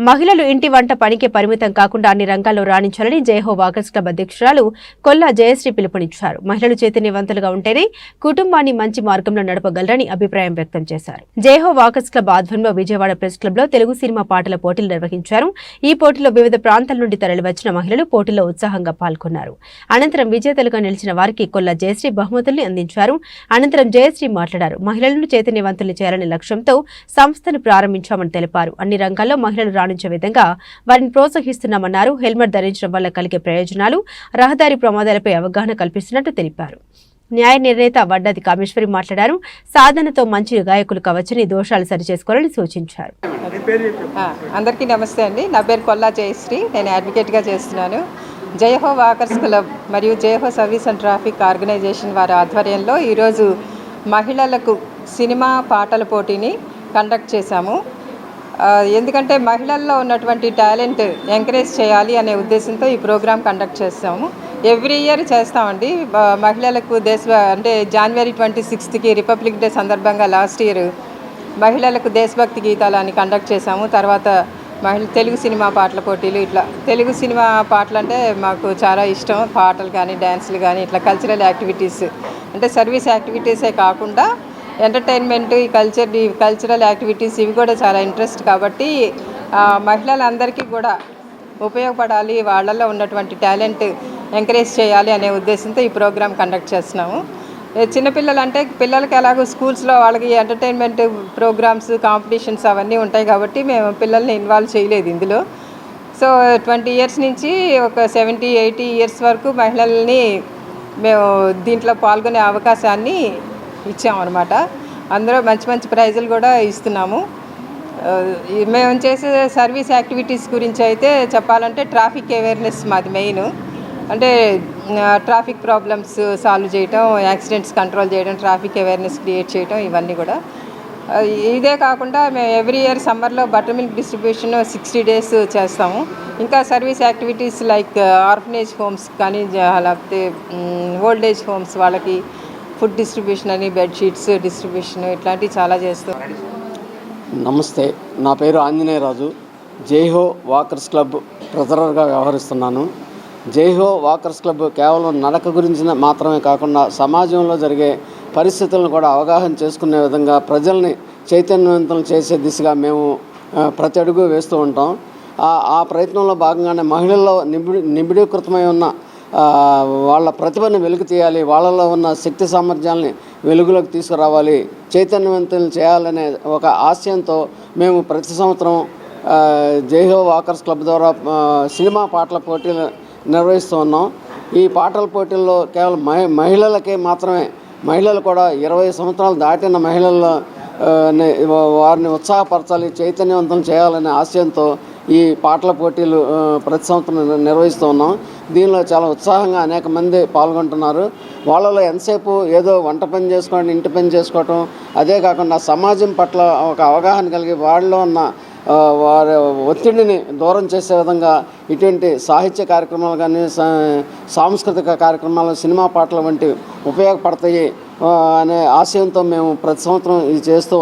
మహిళలు ఇంటి వంట పనికి పరిమితం కాకుండా అన్ని రంగాల్లో రాణించాలని జయహో వాకర్స్ క్లబ్ అధ్యక్షురాలు కొల్లా జయశ్రీ పిలుపునిచ్చారు. మహిళలు చైతన్యవంతులుగా ఉంటేనే కుటుంబాన్ని మంచి మార్గంలో నడపగలరని అభిప్రాయం వ్యక్తం చేశారు. జయహో వాకర్స్ క్లబ్ ఆధ్వర్యంలో విజయవాడ ప్రెస్ క్లబ్లో తెలుగు సినిమా పాటల పోటీలు నిర్వహించారు. ఈ పోటీలో వివిధ ప్రాంతాల నుండి తరలివచ్చిన మహిళలు పోటీలో ఉత్సాహంగా పాల్గొన్నారు. అనంతరం విజేతలుగా నిలిచిన వారికి కొల్లా జయశ్రీ బహుమతుల్ని అందించారు. అనంతరం జయశ్రీ మాట్లాడారు. మహిళలను చైతన్యవంతులు చేయాలనే లక్ష్యంతో సంస్థను ప్రారంభించామని తెలిపారు. అన్ని రంగాల్లో మహిళలు రాణించే విధంగా వారిని ప్రోత్సహిస్తున్నామన్నారు. హెల్మెట్ ధరించడం వల్ల కలిగే ప్రయోజనాలు రహదారి ప్రమాదాలపై అవగాహన కల్పిస్తున్నట్టు తెలిపారు. న్యాయ నిర్ణేత వడ్డాది కామేశ్వరి మాట్లాడారు. సాధనతో మంచి గాయకులు కావచ్చని దోషాలు సరిచేసుకోవాలని సూచించారు. అందరికీ నమస్తే అండి. నా పేరు కొల్లా జయశ్రీ. నేను అడ్వకేట్గా చేస్తున్నాను. జయహో వాకర్స్ క్లబ్ మరియు Jayaho service and traffic organization వారి ఆధ్వర్యంలో ఈరోజు మహిళలకు సినిమా పాటల పోటీని కండక్ట్ చేశాము. ఎందుకంటే మహిళల్లో ఉన్నటువంటి టాలెంట్ ఎంకరేజ్ చేయాలి అనే ఉద్దేశంతో ఈ ప్రోగ్రామ్ కండక్ట్ చేస్తాము. ఎవ్రీ ఇయర్ చేస్తామండి. మహిళలకు దేశ అంటే జనవరి ట్వంటీ సిక్స్త్కి రిపబ్లిక్ డే సందర్భంగా లాస్ట్ ఇయర్ మహిళలకు దేశభక్తి గీతాలు అని కండక్ట్ చేశాము. తర్వాత మహిళ తెలుగు సినిమా పాటల పోటీలు ఇట్లా తెలుగు సినిమా పాటలు అంటే మాకు చాలా ఇష్టం. పాటలు కానీ డ్యాన్సులు కానీ ఇట్లా కల్చరల్ యాక్టివిటీస్ అంటే సర్వీస్ యాక్టివిటీసే కాకుండా ఎంటర్టైన్మెంట్ ఈ కల్చర్ ఈ కల్చరల్ యాక్టివిటీస్ ఇవి కూడా చాలా ఇంట్రెస్ట్ కాబట్టి మహిళలందరికీ కూడా ఉపయోగపడాలి వాళ్ళల్లో ఉన్నటువంటి టాలెంట్ ఎంకరేజ్ చేయాలి అనే ఉద్దేశంతో ఈ ప్రోగ్రాం కండక్ట్ చేస్తున్నాము. చిన్నపిల్లలు అంటే పిల్లలకి ఎలాగో స్కూల్స్లో వాళ్ళకి ఎంటర్టైన్మెంట్ ప్రోగ్రామ్స్ కాంపిటీషన్స్ అవన్నీ ఉంటాయి కాబట్టి మేము పిల్లల్ని ఇన్వాల్వ్ చేయలేదు ఇందులో. సో ట్వంటీ ఇయర్స్ నుంచి ఒక సెవెంటీ ఎయిటీ ఇయర్స్ వరకు మహిళల్ని మేము దీంట్లో పాల్గొనే అవకాశాన్ని ఇచ్చామన్నమాట. అందులో మంచి మంచి ప్రైజులు కూడా ఇస్తున్నాము. మేము చేసే సర్వీస్ యాక్టివిటీస్ గురించి అయితే చెప్పాలంటే ట్రాఫిక్ అవేర్నెస్ మాది మెయిన్. అంటే ట్రాఫిక్ ప్రాబ్లమ్స్ సాల్వ్ చేయటం యాక్సిడెంట్స్ కంట్రోల్ చేయడం ట్రాఫిక్ అవేర్నెస్ క్రియేట్ చేయటం ఇవన్నీ కూడా. ఇదే కాకుండా మేము ఎవ్రీ ఇయర్ సమ్మర్లో butter milk distribution sixty days చేస్తాము. ఇంకా service activities like orphanage homes కానీ లేకపోతే ఓల్డ్ ఏజ్ హోమ్స్ వాళ్ళకి ఫుడ్ డిస్ట్రిబ్యూషన్ అని బెడ్షీట్స్ డిస్ట్రిబ్యూషన్ ఇట్లాంటివి చాలా చేస్తాం నమస్తే నా పేరు ఆంజనేయరాజు జైహో వాకర్స్ క్లబ్ ట్రెజరర్గా వ్యవహరిస్తున్నాను. జైహో వాకర్స్ క్లబ్ కేవలం నడక గురించి మాత్రమే కాకుండా సమాజంలో జరిగే పరిస్థితులను కూడా అవగాహన చేసుకునే విధంగా ప్రజల్ని చైతన్యవంతం చేసే దిశగా మేము ప్రతి అడుగు వేస్తూ ఉంటాం. ఆ ప్రయత్నంలో భాగంగానే మహిళల్లో నిబిడి నిబిడీకృతమై ఉన్న వాళ్ళ ప్రతిభను వెలుగు తీయాలి వాళ్ళలో ఉన్న శక్తి సామర్థ్యాలని వెలుగులోకి తీసుకురావాలి చైతన్యవంతులను చేయాలనే ఒక ఆశయంతో మేము ప్రతి సంవత్సరం జైహో వాకర్స్ క్లబ్ ద్వారా సినిమా పాటల పోటీలు నిర్వహిస్తూ ఉన్నాం. ఈ పాటల పోటీల్లో కేవలం మహి మహిళలకే మాత్రమే మహిళలు కూడా ఇరవై సంవత్సరాలు దాటిన మహిళల్లో వారిని ఉత్సాహపరచాలి చైతన్యవంతం చేయాలనే ఆశయంతో ఈ పాటల పోటీలు ప్రతి సంవత్సరం నిర్వహిస్తూ ఉన్నాం. దీనిలో చాలా ఉత్సాహంగా అనేక మంది పాల్గొంటున్నారు. వాళ్ళలో ఎంతసేపు ఏదో వంట పని చేసుకోవడం ఇంటి పని చేసుకోవటం అదే కాకుండా సమాజం పట్ల ఒక అవగాహన కలిగి వాళ్ళలో ఉన్న వారి ఒత్తిడిని దూరం చేసే విధంగా ఇటువంటి సాహిత్య కార్యక్రమాలు కానీ సా- సాంస్కృతిక కార్యక్రమాలు సినిమా పాటలు వంటివి ఉపయోగపడతాయి. అనే ఆశయంతో మేము ప్రతి సంవత్సరం ఇది చేస్తూ